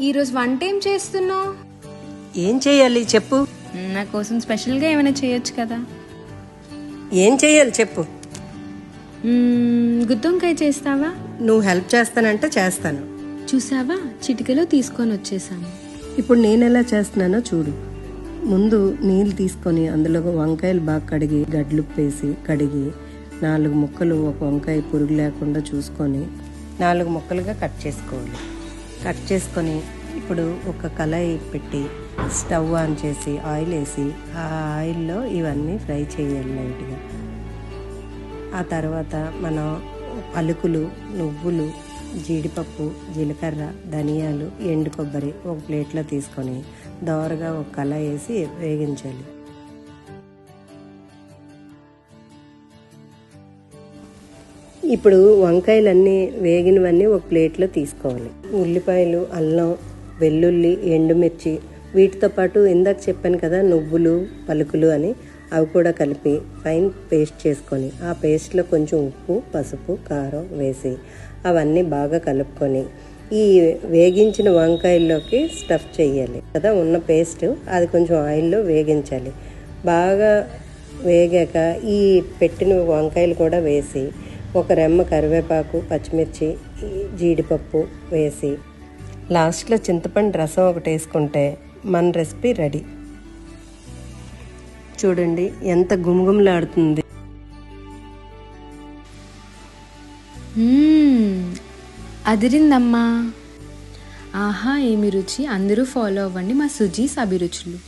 ఈరోజు వంట ఏం చేస్తున్నావు? ఏం చేయాలి చెప్పు. నా కోసం స్పెషల్గా ఏమైనా చేయొచ్చు కదా. ఏం చేయాలి చెప్పు. గుత్తొంకాయ చేస్తావా? నువ్వు హెల్ప్ చేస్తానంటే చేస్తాను. చూసావా? చిటికెలో తీసుకొని వచ్చేసాను. ఇప్పుడు నేను ఎలా చేస్తున్నానో చూడు. ముందు నీళ్ళు తీసుకొని అందులో వంకాయలు బాగా కడిగి గడ్లుప్పు వేసి కడిగి నాలుగు ముక్కలు ఒక వంకాయ పురుగు లేకుండా చూసుకొని నాలుగు ముక్కలుగా కట్ చేసుకోవాలి. కట్ చేసుకొని ఇప్పుడు ఒక కళాయి పెట్టి స్టవ్ ఆన్ చేసి ఆయిల్ వేసి ఆ ఆయిల్లో ఇవన్నీ ఫ్రై చేయాలి లైట్గా. ఆ తర్వాత మనం పలుకులు నువ్వులు జీడిపప్పు జీలకర్ర ధనియాలు ఎండు కొబ్బరి ఒక ప్లేట్లో తీసుకొని దోరగా ఒక కళ వేసి వేగించాలి. ఇప్పుడు వంకాయలన్నీ వేగినవన్నీ ఒక ప్లేట్లో తీసుకోవాలి. ఉల్లిపాయలు అల్లం వెల్లుల్లి ఎండుమిర్చి వీటితో పాటు ఇందాక చెప్పాను కదా నువ్వులు పలుకులు అని అవి కూడా కలిపి ఫైన్ పేస్ట్ చేసుకొని ఆ పేస్ట్లో కొంచెం ఉప్పు పసుపు కారం వేసి అవన్నీ బాగా కలుపుకొని ఈ వేగించిన వంకాయల్లోకి స్టఫ్ చేయాలి కదా ఉన్న పేస్ట్ అది కొంచెం ఆయిల్లో వేగించాలి. బాగా వేగాక ఈ పెట్టిన వంకాయలు కూడా వేసి ఒక రెమ్మ కరివేపాకు పచ్చిమిర్చి జీడిపప్పు వేసి లాస్ట్లో చింతపండు రసం ఒకటి వేసుకుంటే మన రెసిపీ రెడీ. చూడండి ఎంత గుమగుమలాడుతుంది. అదిరిందమ్మా. ఆహా ఏమి రుచి? అందరూ ఫాలో అవ్వండి మా సుజీస్ అభిరుచులు.